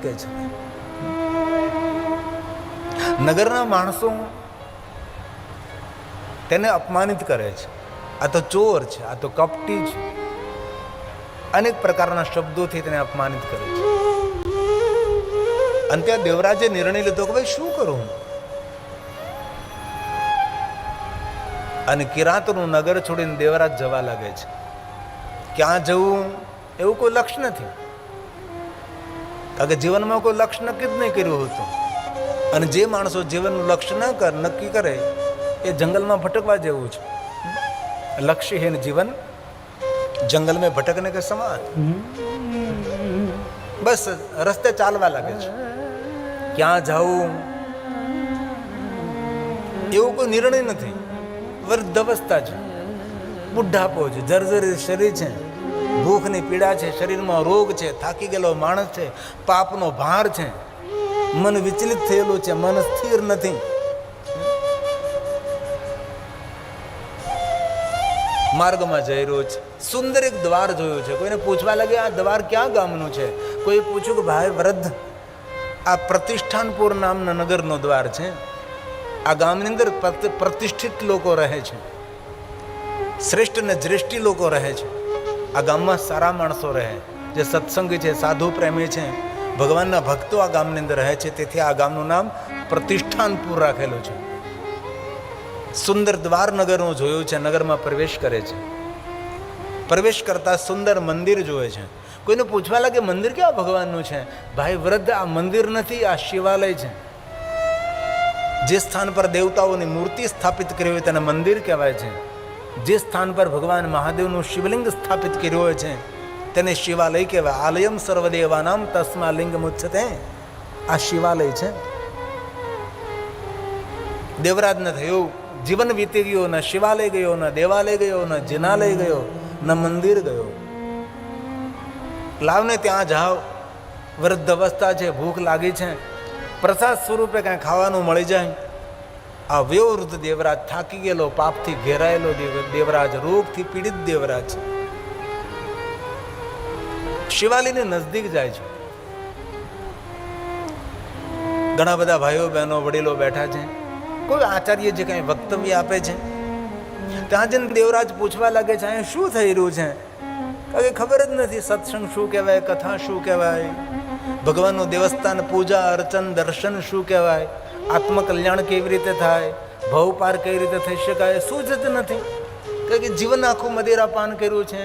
ભટકે છે? નગરના માણસો તેને અપમાનિત કરે છે. આ તો ચોર છે, આ તો કપટી છે. અનેક પ્રકારના શબ્દોથી તેને અપમાનિત કરે છે. અને ત્યાં દેવરાજે નિર્ણય લીધો કે, ભાઈ, શું કરું અને કિરાતનું નગર છોડીને દેવરાજ જવા લાગે છે. ક્યાં જવું એવું કોઈ લક્ષ્ય નથી. કારણ કે જીવનમાં કોઈ લક્ષ્ય નક્કી જ નહીં કર્યું હતું. અને જે માણસો જીવનનું લક્ષ્ય ન કર, નક્કી કરે, એ જંગલમાં ભટકવા જેવું છે. લક્ષ્યહીન જીવન જંગલ ભટકને કે સમાન? બસ, રસ્તે ચાલવા લાગે છે. ક્યાં જવું એવો કોઈ નિર્ણય નથી. વૃદ્ધ અવસ્થા છે. બુઢાપો છે જર્જરી શરીર છે. ભૂખની પીડા છે, શરીરમાં રોગ છે, થાકી ગયેલો માણસ છે, પાપનો ભાર છે. મન વિચલિત થયેલું છે, મન સ્થિર નથી. માર્ગમાં જઈ રહ્યો છે. સુંદર એક દ્વાર જોયું છે. કોઈને પૂછવા લાગે, આ દ્વાર ક્યાં ગામનું છે? કોઈ પૂછ્યું કે, ભાઈ વૃદ્ધ આ પ્રતિષ્ઠાનપુર નામના નગરનો દ્વાર છે. આ ગામની અંદર પ્રતિ- પ્રતિષ્ઠિત લોકો રહે છે. શ્રેષ્ઠ અને દ્રષ્ટિ લોકો રહે છે. આ ગામમાં સારા માણસો રહે. જે સત્સંગી છે, સાધુ પ્રેમી છે, ભગવાનના ભક્તો આ ગામની અંદર રહે છે. તેથી આ ગામનું નામ પ્રતિષ્ઠાનપુર રાખેલું છે. સુંદર દ્વાર નગરનું જોયું છે, નગરમાં પ્રવેશ કરે છે. પ્રવેશ કરતા સુંદર મંદિર જોવે છે. કોઈને પૂછવા લાગે, મંદિર કેવા ભગવાનનું છે? ભાઈ, વૃદ્ધ, આ મંદિર નથી, આ શિવાલય છે. જે સ્થાન પર દેવતાઓની મૂર્તિ સ્થાપિત કરી હોય તેને મંદિર કહેવાય છે. જે સ્થાન પર ભગવાન મહાદેવનું શિવલિંગ સ્થાપિત કર્યું હોય છે, તેને શિવાલય કહેવાય. આલયમ સર્વદેવાનામ તસ્મા લિંગ મુચ્છતે. આ શિવાલય છે. દેવરાજને થયું, જીવન વીતી ગયું, ન શિવાલય ગયો, ન દેવાલય ગયો, ન જિનાલય ગયો, ન મંદિર ગયો. લાવને ત્યાં જાઓ. વૃદ્ધ અવસ્થા છે, ભૂખ લાગી છે. પ્રસાદ સ્વરૂપે કાંઈ ખાવાનું મળી જાય. આ વયોવૃદ્ધ દેવરાજ થાકી ગયેલો, પાપથી ઘેરાયેલો દેવ- દેવરાજ રોગથી પીડિત દેવરાજ શિવાલીની નજદીક જાય છે. ઘણા બધા ભાઈઓ, બહેનો, વડીલો બેઠા છે. કોઈ આચાર્ય જે કંઈ વક્તવ્ય આપે છે? ત્યાં જઈને દેવરાજ પૂછવા લાગે છે અહીંયા શું થઈ રહ્યું છે? કારણ કે ખબર જ નથી, સત્સંગ શું કહેવાય, કથા શું કહેવાય? ભગવાનનું દેવસ્થાન, પૂજા, અર્ચન, દર્શન શું કહેવાય? આત્મકલ્યાણ કેવી રીતે થાય? ભવપાર કઈ રીતે થઈ શકાય? શું જ નથી. કારણ કે જીવન આખું મદિરા પાન કર્યું છે,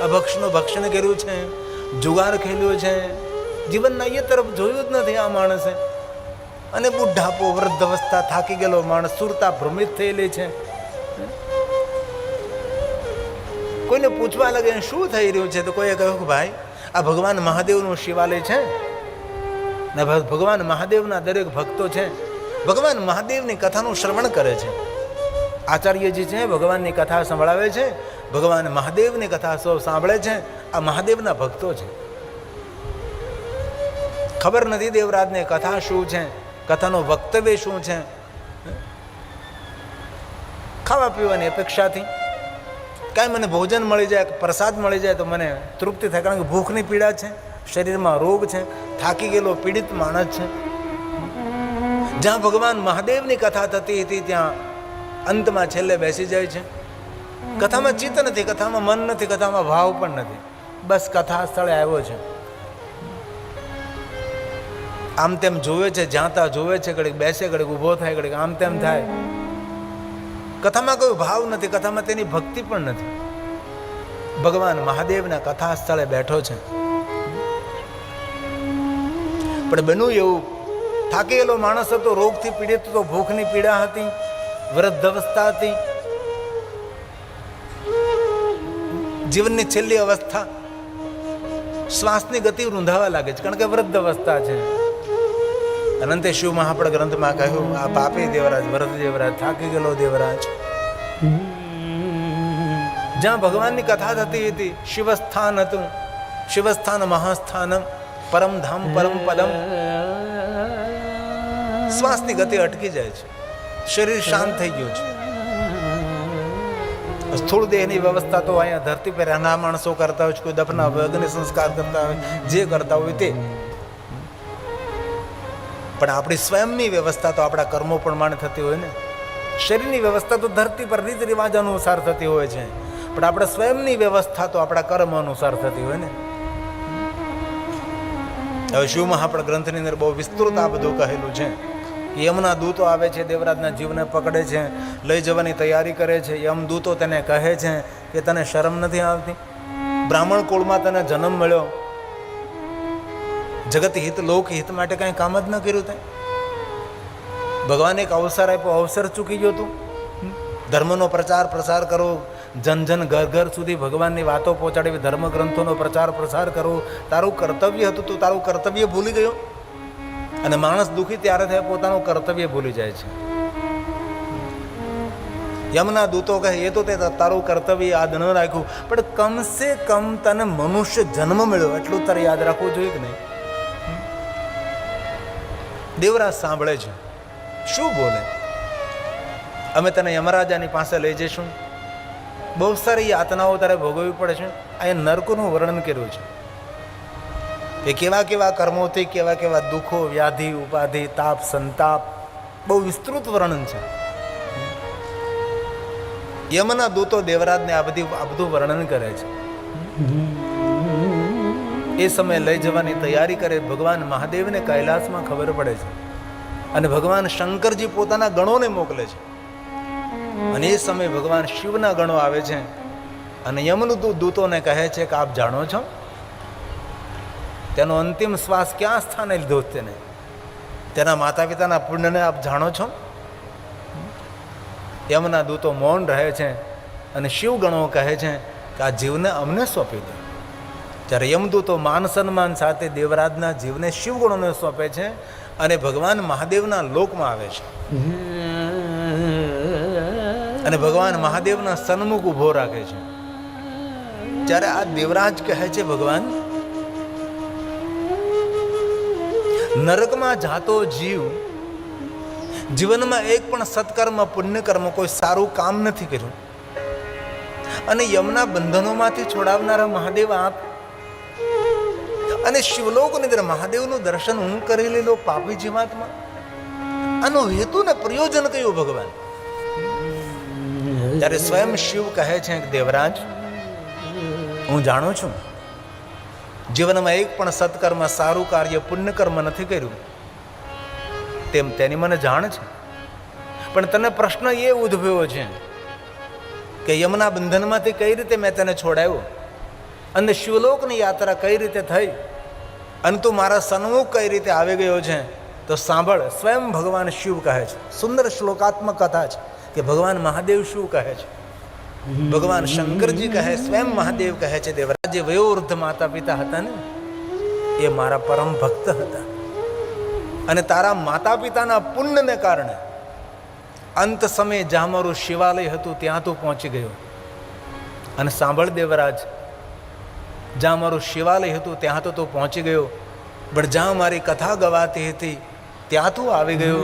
અભક્ષનું ભક્ષણ કર્યું છે, જુગાર ખેલ્યો છે. જીવનના એ તરફ જોયું જ નથી આ માણસે. અને બુઢાપો વૃદ્ધ અવસ્થા થાકી ગયેલો માણસ સુરતા ભ્રમિત થયેલી છે. કોઈને પૂછવા લાગે શું થઈ રહ્યું છે, તો કોઈએ કહ્યું ભાઈ, આ ભગવાન મહાદેવનું શિવાલય છે. ને ભગવાન મહાદેવના દરેક ભક્તો છે. ભગવાન મહાદેવની કથાનું શ્રવણ કરે છે. આચાર્યજી છે, ભગવાનની કથા સંભળાવે છે, ભગવાન મહાદેવની કથા સૌ, સાંભળે છે, આ મહાદેવના ભક્તો છે. ખબર નથી દેવરાજને કથા શું છે, કથાનું વક્તવ્ય શું છે? ખાવા પીવાની અપેક્ષાથી. કાંઈ મને ભોજન મળી જાય પ્રસાદ મળી જાય તો મને તૃપ્તિ થાય, કારણ કે ભૂખની પીડા છે, શરીરમાં રોગ છે, થાકી ગયેલો પીડિત માણસ છે. જ્યાં ભગવાન મહાદેવની કથા થતી હતી, ત્યાં અંતમાં છેલ્લે બેસી જાય છે. કથામાં ચિત્ત નથી, કથામાં મન નથી, કથામાં ભાવ પણ નથી. બસ કથા સ્થળે આવ્યો છે. આમ તેમ જોવે છે જ્યાં જોવે છે ઘડીક બેસે ઘડીક ઊભો થાય ઘડીક આમ તેમ થાય. કથામાં કોઈ ભાવ નથી, કથામાં તેની ભક્તિ પણ નથી. ભગવાન મહાદેવના કથા સ્થળે બેઠો છે. પણ બન્યું એવું થાકી ગયેલો માણસ હતો, રોગથી પીડિત હતો, ભૂખની પીડા હતી, વૃદ્ધ અવસ્થા હતી. જીવનની છેલ્લી અવસ્થા શ્વાસની ગતિ રૂંધાવા લાગે છે, કારણ કે વૃદ્ધ અવસ્થા છે. અનંતે શિવ મહાપડ ગ્રંથમાં કહ્યું, આ પાપી દેવરાજ વરદ દેવરાજ, થાકી ગયેલો દેવરાજ. જ્યાં ભગવાનની કથા થતી હતી, શિવસ્થાન હતું, શિવસ્થાન મહાસ્થાનમ, પરમ ધામ પરમ પદમ. શ્વાસની ગતિ અટકી જાય છે. શરીર શાંત થઈ ગયું છે. સ્થૂળ દેહની વ્યવસ્થા તો અહીંયા ધરતી પર રહેનાર માણસો કરતા હોય છે, કોઈ દફના હોય, અગ્નિ સંસ્કાર કરતા હોય, જે કરતા હોય તે. પણ આપણી સ્વયંની વ્યવસ્થા તો આપણા કર્મો પ્રમાણે થતી હોય ને. શરીરની વ્યવસ્થા તો ધરતી પર રીત રિવાજ અનુસાર થતી હોય છે. પણ આપણે સ્વયંની વ્યવસ્થા તો આપણા કર્મ અનુસાર થતી હોય ને. હવે શિવ મહાપણ ગ્રંથની અંદર બહુ વિસ્તૃત આ બધું કહેલું છે. યમના દૂતો આવે છે, દેવરાજના જીવને પકડે છે, લઈ જવાની તૈયારી કરે છે. યમ દૂતો તેને કહે છે કે તને શરમ નથી આવતી? બ્રાહ્મણ કુળમાં તને જન્મ મળ્યો. જગત હિત, લોક હિત માટે કાંઈ કામ જ ન કર્યું તે? ભગવાને એક અવસર આપ્યો, અવસર ચૂકી ગયો તું? ધર્મનો પ્રચાર, પ્રસાર કરો. જન જન ઘર ઘર સુધી ભગવાનની વાતો પહોંચાડવી, ધર્મગ્રંથોનો પ્રચાર, પ્રસાર કરવો તારું કર્તવ્ય હતું, તું તારું કર્તવ્ય ભૂલી ગયો. અને માણસ દુઃખી ત્યારે થાય, પોતાનું કર્તવ્ય ભૂલી જાય છે. યમના દૂતો કહે, એ તો તે તારું કર્તવ્ય યાદ ન રાખ્યું, પણ કમસે કમ તને મનુષ્ય જન્મ મળ્યો, એટલું તારે યાદ રાખવું જોઈએ કે નહીં? દેવરાજ સાંભળે છે. શું બોલે? અમે તને યમરાજાની પાસે લઈ જઈશું. બહુ સારી યાતનાઓ તારે ભોગવવી પડે છે અહીંયા નર્કનું વર્ણન કર્યું છે. કે કેવા કેવા કર્મોથી કેવા કેવા દુઃખો, વ્યાધિ, ઉપાધિ, તાપ, સંતાપ, બહુ વિસ્તૃત વર્ણન છે. યમના દૂતો દેવરાજને આ બધી, આ બધું વર્ણન કરે છે. એ સમયે લઈ જવાની તૈયારી કરે, ભગવાન મહાદેવને કૈલાસમાં ખબર પડે છે. અને ભગવાન શંકરજી પોતાના ગણોને મોકલે છે. અને એ સમયે ભગવાન શિવના ગણો આવે છે. અને યમનું દૂતોને કહે છે કે આપ જાણો છો? તેનો અંતિમ શ્વાસ ક્યાં સ્થાને લીધો તેને? તેના માતા પિતાના પુણ્યને આપ જાણો છો? એમના દૂતો મૌન રહે છે અને શિવ ગણો કહે છે કે આ જીવને અમને સોંપી દો. જ્યારે યમદૂતો માન સન્માન સાથે દેવરાજના જીવને શિવગુણોને સોંપે છે અને ભગવાન મહાદેવના લોકમાં આવે છે. અને ભગવાન મહાદેવના સન્મુખ ઊભો રાખે છે. જ્યારે આ દેવરાજ કહે છે, ભગવાન નરકમાં જાતો જીવ જીવનમાં એક પણ સત્કર્મ, પુણ્યકર્મ કોઈ સારું કામ નથી કર્યું. અને યમના બંધનોમાંથી છોડાવનારા મહાદેવ આપ અને શિવલોકની અંદર મહાદેવનું દર્શન હું કરી લેલો પાપી જીવાત્મા. આનો હેતુ ને પ્રયોજન કયું ભગવાન? ત્યારે સ્વયં શિવ કહે છે દેવરાજ, હું જાણું છું જીવનમાં એક પણ સત્કર્મ, સારું કાર્ય, પુણ્યકર્મ નથી કર્યું. તેમ તેની મને જાણ છે. પણ તને પ્રશ્ન એ ઉદ્ભવ્યો છે કે યમના બંધનમાંથી કઈ રીતે મેં તને છોડાવ્યો અને શિવલોકની યાત્રા કઈ રીતે થઈ? અને તું મારા સન્મુખ કઈ રીતે આવી ગયો છે? તો સાંભળ, સ્વયં ભગવાન શિવ કહે છે. સુંદર શ્લોકાત્મક કથા છે કે ભગવાન મહાદેવ શું કહે છે? ભગવાન શંકરજી કહે સ્વયં મહાદેવ કહે છે દેવરાજ જે વયોવૃદ્ધ માતા પિતા હતા ને એ મારા પરમ ભક્ત હતા. અને તારા માતા પિતાના પુણ્યને કારણે અંત સમયે જ્યાં મારું શિવાલય હતું ત્યાં તું પહોંચી ગયો. અને સાંભળ દેવરાજ જ્યાં મારું શિવાલય હતું ત્યાં તો તું પહોંચી ગયો. પણ જ્યાં મારી કથા ગવાતી હતી ત્યાં તું આવી ગયો.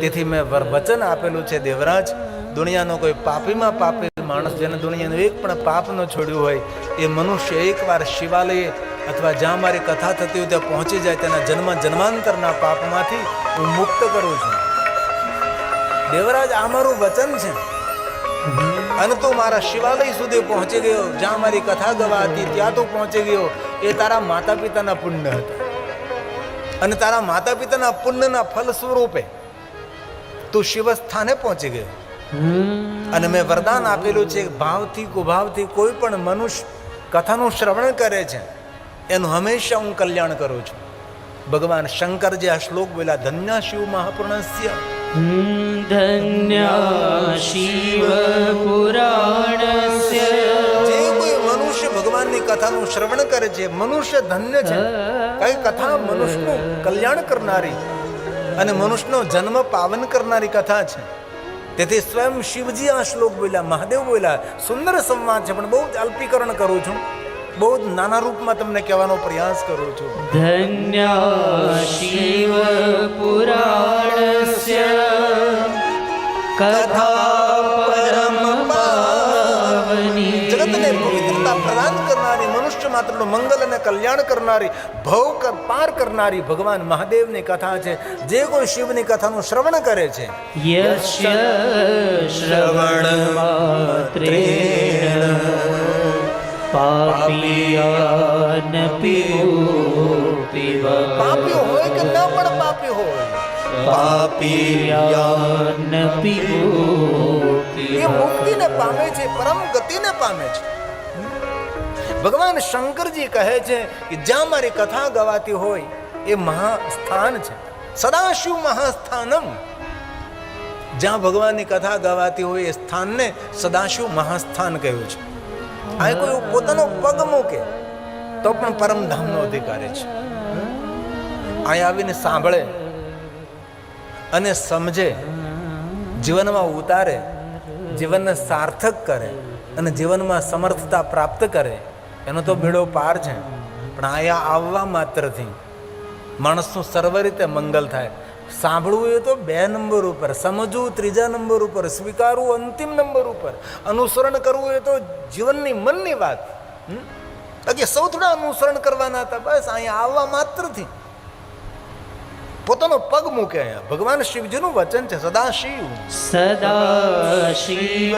તેથી મેં વરવચન આપેલું છે દેવરાજ દુનિયાનો કોઈ પાપીમાં પાપી માણસ જેને દુનિયાનું એક પણ પાપ ન છોડ્યું હોય, એ મનુષ્ય એકવાર શિવાલયે અથવા જ્યાં મારી કથા થતી હોય ત્યાં પહોંચી જાય તેના જન્મ જન્માંતરના પાપમાંથી હું મુક્ત કરું છું. દેવરાજ, આ મારું વચન છે. અને તું મારા શિવાલય સુધી પહોંચી ગયો, જ્યાં મારી કથા ગવાતી ત્યાં તું પહોંચી ગયો. એ તારા માતા પિતાના પુણ્ય હતા. અને તારા માતા પિતાના પુણ્યના ફલ સ્વરૂપે તું શિવસ્થાને પહોંચી ગયો. અને મેં વરદાન આપેલું છે ભાવથી કુભાવથી કોઈ પણ મનુષ્ય કથાનું શ્રવણ કરે છે એનું હંમેશા હું કલ્યાણ કરું છું. ભગવાન શંકર જે આ શ્લોક બોલ્યા ધન્ય શિવ મહાપુરણસ્ય. ધન્ય શિવ પુરાણસ્ય. જે કોઈ મનુષ્ય ભગવાનની કથાનું શ્રવણ કરે છે મનુષ્ય ધન્ય છે. કઈ કથા? મનુષ્યનું કલ્યાણ કરનારી અને મનુષ્યનો જન્મ પાવન કરનારી કથા છે. તેથી સ્વયં શિવજી આ શ્લોક બોલ્યા, મહાદેવ બોલ્યા, સુંદર સંવાદ છે, પણ બહુ જ અલ્પીકરણ કરું છું. બહુ જ નાના રૂપમાં તમને કહેવાનો પ્રયાસ કરું છું. ધન્ય શિવ પુરાણ કથા માત્રનું મંગલ અને કલ્યાણ કરનારી ભવ પાર કરનારી ભગવાન મહાદેવની કથા છે જે કોઈ શિવની કથાનું શ્રવણ કરે છે. શ્રવણ શ્રવણમાત્રેણ પાપીયાનપી મુક્તિવ પાપી હોય કે ન પણ પાપી હોય? પાપી એ મુક્તિને પામે છે પરમ ગતિને પામે છે. ભગવાન શંકરજી કહે છે કે જ્યાં મારી કથા ગવાતી હોય એ મહાસ્થાન છે. સદાશિવ મહાસ્થાનમ. જ્યાં ભગવાનની કથા ગવાતી હોય એ સ્થાનને સદાશિવ મહાસ્થાન કહ્યું છે. આ કોઈ પોતાનો પગ મૂકે તો પણ પરમધામનો અધિકારી છે. અહીં આવીને સાંભળે અને સમજે, જીવનમાં ઉતારે, જીવનને સાર્થક કરે અને જીવનમાં સમર્થતા પ્રાપ્ત કરે. એનો તો બેડો પાર છે. પણ અહીંયા આવવા માત્રથી માણસનું સર્વ રીતે મંગલ થાય. સાંભળવું એ તો બે નંબર ઉપર, સમજવું ત્રીજા નંબર ઉપર, સ્વીકારવું અંતિમ નંબર ઉપર. અનુસરણ કરવું એ તો જીવનની મનની વાત? બાકી સૌ થોડા અનુસરણ કરવાના હતા, બસ અહીંયા આવવા માત્રથી. પોતાનો પગ મૂકે ભગવાન શિવજીનું વચન છે સદા શિવ સદા શિવ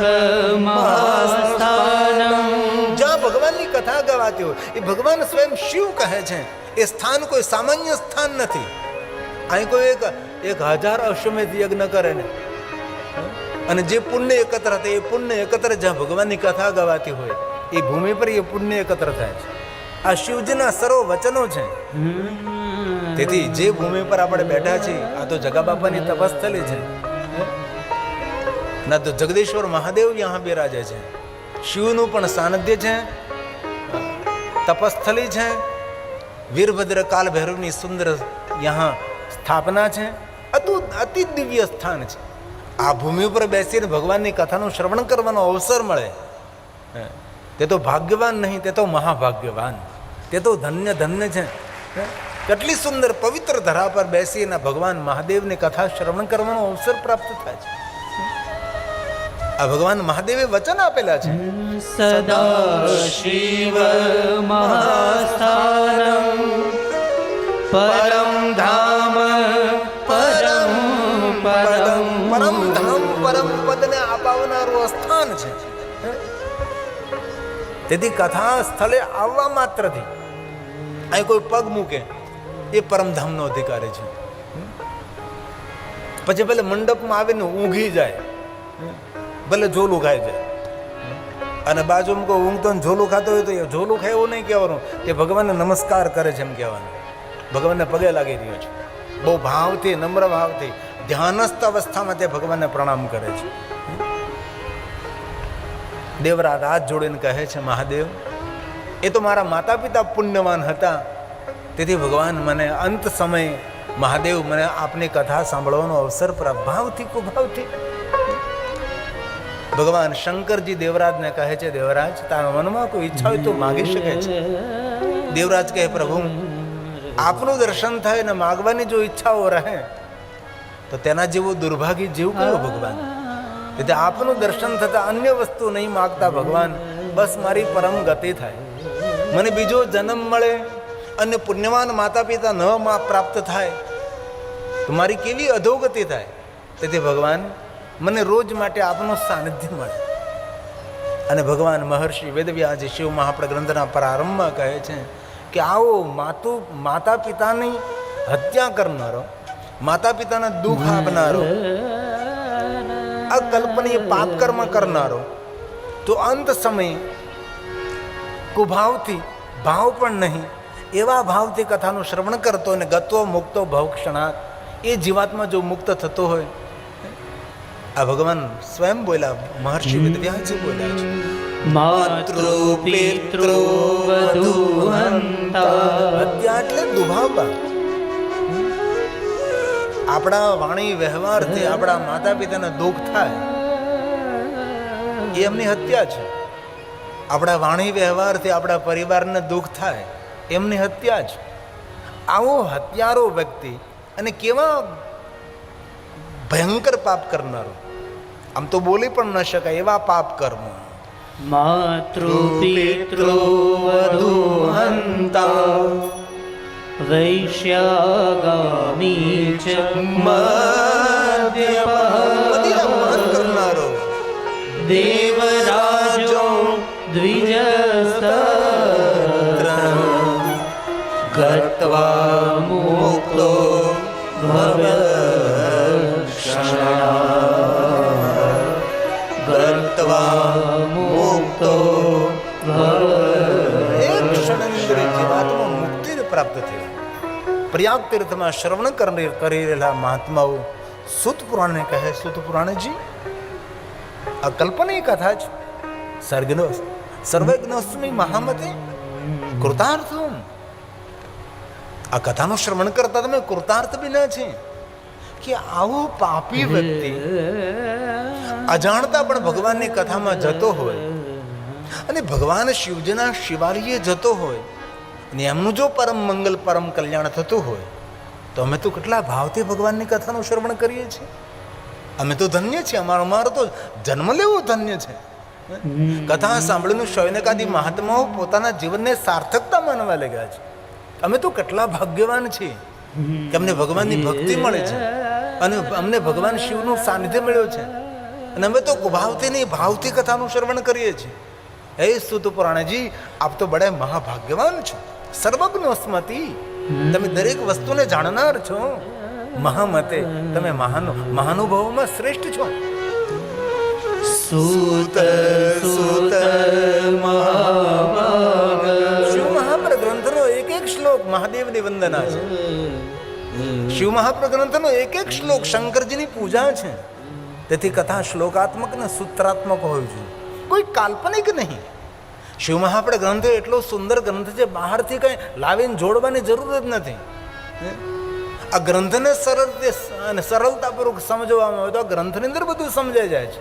જ્યાં ભગવાનની કથા ગવાતી હોય એ ભગવાન સ્વયં શિવ કહે છે. એ સ્થાન કોઈ સામાન્ય સ્થાન નથી. અહીં કોઈ એક એક હજાર અશ્વમેધ યજ્ઞ કરે ને. અને જે પુણ્ય એકત્ર થાય એ પુણ્ય એકત્ર જ્યાં ભગવાનની કથા ગવાતી હોય એ ભૂમિ પર એ પુણ્ય એકત્ર થાય છે. આ શિવજીના સર્વ વચનો છે તેથી જે ભૂમિ પર આપણે બેઠા છીએ, આ તો જગા બાપાની તપસ્થલી છે. ના તો જગદીશ્વર મહાદેવ યહાં બિરાજે છે. શિવનું પણ સાનધ્ય છે, તપસ્થલી છે, વીરભદ્ર કાલ ભૈરવની સુંદર યહાં સ્થાપના છે અતુત અતિ દિવ્ય સ્થાન છે. આ ભૂમિ ઉપર બેસીને ભગવાનની કથાનું શ્રવણ કરવાનો અવસર મળે. તે તો ભાગ્યવાન નહીં, તે તો મહાભાગ્યવાન. તે તો ધન્ય ધન્ય છે. કેટલી સુંદર પવિત્ર ધરા પર બેસીને ભગવાન મહાદેવની કથા શ્રવણ કરવાનો અવસર પ્રાપ્ત થાય છે. આ ભગવાન મહાદેવે વચન આપેલા છે. સદા શિવ મહાસ્થાનમ પરમ ધામ પરમ પરમ પરમ ધામ પરમ પદને અપાવનારું સ્થાન છે. તેથી કથા સ્થળે આવવા માત્રથી અહીં કોઈ પગ મૂકે. એ પરમધામનો અધિકારી છે. પછી ભલે મંડપમાં આવીને ઊંઘી જાય ભલે ઝોલું ખાઈ જાય. અને બાજુમાં કોઈ ઊંઘતો ને ઝોલું ખાતો હોય તો એ ઝોલું ખાય એવું નહીં કહેવાનું. કે ભગવાનને નમસ્કાર કરે છે એમ કહેવાનું. ભગવાનને પગે લાગી રહ્યો છે. બહુ ભાવથી, નમ્ર ભાવથી, ધ્યાનસ્થ અવસ્થામાં તે ભગવાનને પ્રણામ કરે છે. દેવરા રાત જોડીને કહે છે, મહાદેવ, એ તો મારા માતા પિતા પુણ્યવાન હતા. તેથી ભગવાન મને અંત સમયે મહાદેવ મને આપની કથા સાંભળવાનો અવસર પ્રભાવથી ભાવથી કુભાવથી. ભગવાન શંકરજી દેવરાજને કહે છે, દેવરાજ, તારા મનમાં કોઈ ઈચ્છા હોય તો માગી શકે છે. દેવરાજ કહે, પ્રભુ, આપનું દર્શન થાય ને માગવાની જો ઈચ્છાઓ રહે, તો તેના જેવો દુર્ભાગ્ય જીવ કયો ભગવાન? તેથી આપનું દર્શન થતા અન્ય વસ્તુ નહીં માગતા ભગવાન. બસ મારી પરમ ગતિ થાય. મને બીજો જન્મ મળે અને પુણ્યવાન માતા પિતા ન પ્રાપ્ત થાય, તો મારી કેવી અધોગતિ થાય? તેથી ભગવાન મને રોજ માટે આપનું સાનિધ્ય મળે. અને ભગવાન મહર્ષિ વેદવ્યાસજી શિવ મહાપ્રગ્રંથના પ્રારંભમાં કહે છે કે આવો માતુ માતા પિતાની હત્યા કરનારો માતા પિતાને દુઃખ આપનારો અકલ્પનીય પાપ કર્મ કરનારો, તો અંત સમયે કુભાવથી ભાવ પણ નહીં એવા ભાવથી કથાનું શ્રવણ કરતો અને ગત્વો મુક્તો ભવ ક્ષણાત એ જીવાત્મા જો મુક્ત થતો હોય આ ભગવાન સ્વયં બોલ્યા મહર્ષિ વિદ્યાજી બોલ્યા છે. માતૃ પિતૃ એટલે દુભાવવા આપણા વાણી વ્યવહારથી આપણા માતા પિતાને દુઃખ થાય એ એમની હત્યા છે. આપણા વાણી વ્યવહારથી આપણા પરિવારને દુઃખ થાય એમની હત્યા છે આવો હત્યારો વ્યક્તિ અને કેવા ભયંકર પાપ કરનારો. આમ તો બોલી પણ ન શકાય એવા પાપ કર્મ. માતૃપિતૃવધુહંતા વૈશ્યાગામી ચ અપમાન કરનારો. દેવરાજો ગત્વા મુક્તો ગત્વા મુક્તો પ્રાપ્ત થઈ પ્રયાગ તીર્થમાં શ્રવણ કરી રહેલા મહાત્માઓ સુત પુરાણને કહે સુત પુરાણજી આ કલ્પનીય કથા છે સર્ગનો સર્વજ્ઞોસ્મી મહામતે કૃતાર્થમ આ કથાનું શ્રવણ કરતા તમે કૃતાર્થ બી ન છે કે આવો પાપી વ્યક્તિ અજાણતા પણ ભગવાનની કથામાં જતો હોય અને ભગવાન શિવજીના શિવાલયે જતો હોય અને એમનું જો પરમ મંગલ પરમ કલ્યાણ થતું હોય તો અમે તો કેટલા ભાવથી ભગવાનની કથાનું શ્રવણ કરીએ છીએ. અમે તો ધન્ય છીએ અમારો અમારો તો જન્મ લેવો ધન્ય છે. કથા સાંભળીને શૌનકાદી મહાત્માઓ પોતાના જીવનને સાર્થકતા માનવા લાગ્યા છે. અમે તો કેટલા ભાગ્યવાન છીએ કે અમને ભગવાનની ભક્તિ મળે છે અને અમને ભગવાન શિવનું સાનિધ્ય મળ્યો છે. અને અમે તો ભાવથી નહીં ભાવથી કથાનું શ્રવણ કરીએ છીએ. હે સુત પુરાણજી આપ તો બડા મહાભાગ્યવાન છો. સર્વજ્ઞ સ્મતિ તમે દરેક વસ્તુને જાણનાર છો. મહામતે તમે મહાન મહાનુભાવોમાં શ્રેષ્ઠ છો. સુત સુત ગ્રંથનો એક શ્લોક મહાદેવની વંદના છે શિવ મહાપ્રગ્રંથનો એક એક શ્લોક શંકરજીની પૂજા છે તેથી કથા શ્લોકાત્મક ને સૂત્રાત્મક હોવી જોઈએ કોઈ કાલ્પનિક નહીં શિવ મહાપ્ર ગ્રંથ એટલો સુંદર ગ્રંથ છે બહારથી કંઈ લાવીને જોડવાની જરૂર જ નથી આ ગ્રંથને સરળ અને સરળતાપૂર્વક સમજવામાં આવે તો આ ગ્રંથની અંદર બધું સમજાઈ જાય છે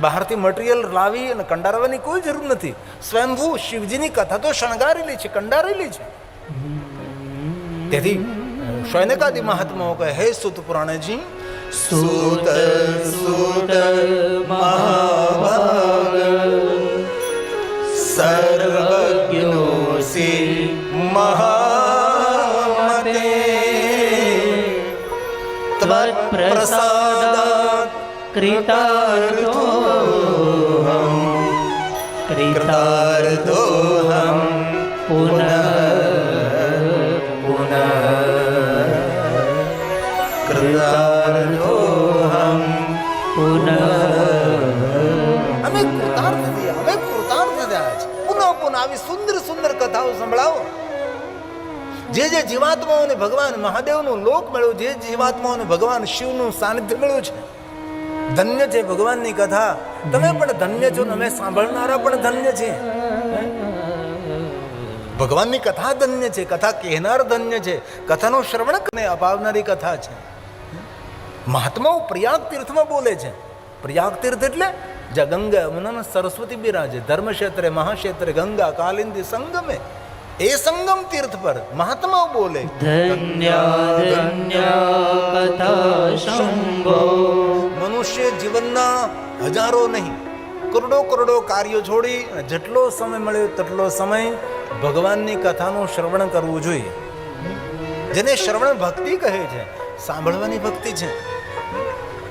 બહારથી મટીરિયલ લાવી અને કંડારવાની કોઈ જરૂર નથી સ્વયંભૂ શિવજીની કથા તો શણગારેલી છે કંડારેલી છે તેથી શૌનકાદી મહાત્માઓ કહે હે સુત પુરાણજી સૂત સૂત મહાભાગ સર્વજ્ઞોસી મહામતે ત્વત્પ્રસાદાત કૃતાર્થો કૃતાર્થોહમ આવી સુંદર સુંદર કથાઓ સંભળાવો. જે જે જીવાત્માઓને ભગવાન મહાદેવનું લોક મળ્યું જે જીવાત્માઓને ભગવાન શિવનું સાનિધ્ય મળ્યું છે. ધન્ય છે ભગવાનની કથા. તમે પણ ધન્ય છો તમે સાંભળનારા પણ ધન્ય છે ભગવાનની કથા ધન્ય છે કથા કહેનાર ધન્ય છે કથાનો શ્રવણ કને અપાવનારી કથા છે. મહાત્માઓ પ્રયાગ તીર્થમાં બોલે છે. પ્રયાગ તીર્થ એટલે જ્યાં ગંગા યમુના સરસ્વતી બિરાજે ધર્મક્ષેત્રે મહાક્ષેત્રે ગંગા કાલિંદી સંગમે એ સંગમ તીર્થ પર મહાત્માઓ બોલે મનુષ્ય જીવનના હજારો નહીં કરોડો કરોડો કાર્યો છોડી અને જેટલો સમય મળ્યો તેટલો સમય ભગવાનની કથાનું શ્રવણ કરવું જોઈએ। જેને શ્રવણ ભક્તિ કહે છે સાંભળવાની ભક્તિ છે।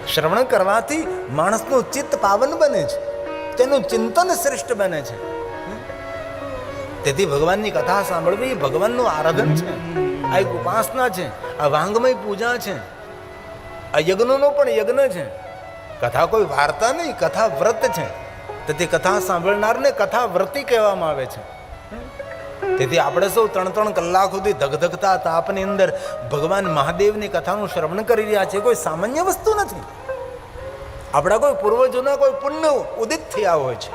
શ્રવણ કરવાથી માણસનું ચિત્ત પાવન બને છે. તેનું ચિંતન શ્રેષ્ઠ બને છે. તેથી ભગવાનની કથા સાંભળવી ભગવાનનું આરાધન છે. આ એક ઉપાસના છે, આ વાંગમય પૂજા છે, આ યજ્ઞનો પણ યજ્ઞ છે. કથા કોઈ વાર્તા નહીં, કથા વ્રત છે. તેથી કથા સાંભળનારને કથા વ્રતિ કહેવામાં આવે છે. તેથી આપણે સૌ ત્રણ ત્રણ કલાક સુધી ધગધગતા તાપની અંદર ભગવાન મહાદેવની કથાનું શ્રવણ કરી રહ્યા છે કોઈ સામાન્ય વસ્તુ નથી. આપણા કોઈ પૂર્વજોના કોઈ પુણ્ય ઉદિત થયા હોય છે.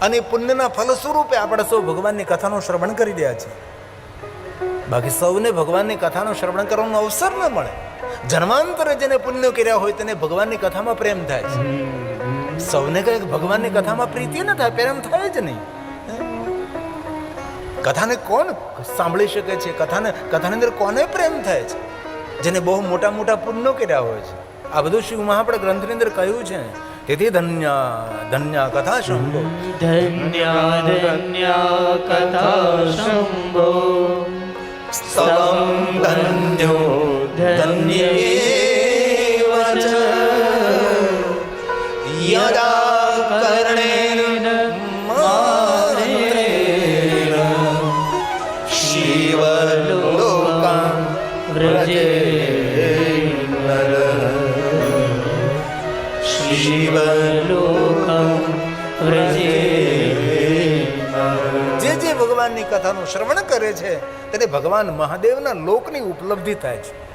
અને પુણ્યના ફલ સ્વરૂપે આપણે સૌ ભગવાનની કથાનું શ્રવણ કરી રહ્યા છે બાકી સૌને ભગવાનની કથાનું શ્રવણ કરવાનો અવસર ન મળે. જન્માંતરે જેને પુણ્ય કર્યા હોય તેને ભગવાનની કથામાં પ્રેમ થાય છે. સૌને કંઈક ભગવાનની કથામાં પ્રીતિ ન થાય પ્રેમ થાય જ નહીં. કથાને કોણ સાંભળી શકે છે? કથાને કથાની અંદર કોને પ્રેમ થાય છે? જેને બહુ મોટા મોટા પુણ્યો કર્યા હોય છે. આ બધું શિવ મહાપડ ગ્રંથની અંદર કહ્યું છે. તેથી ધન્ય ધન્ય કથા શંભો. ધન્ય ધન્ય કથા શંભો. સ્તવં ધન્યો ધન્ય યદા કર્ણેન કથાનું શ્રવણ કરે છે તેને ભગવાન મહાદેવના લોકની ઉપલબ્ધિ થાય છે.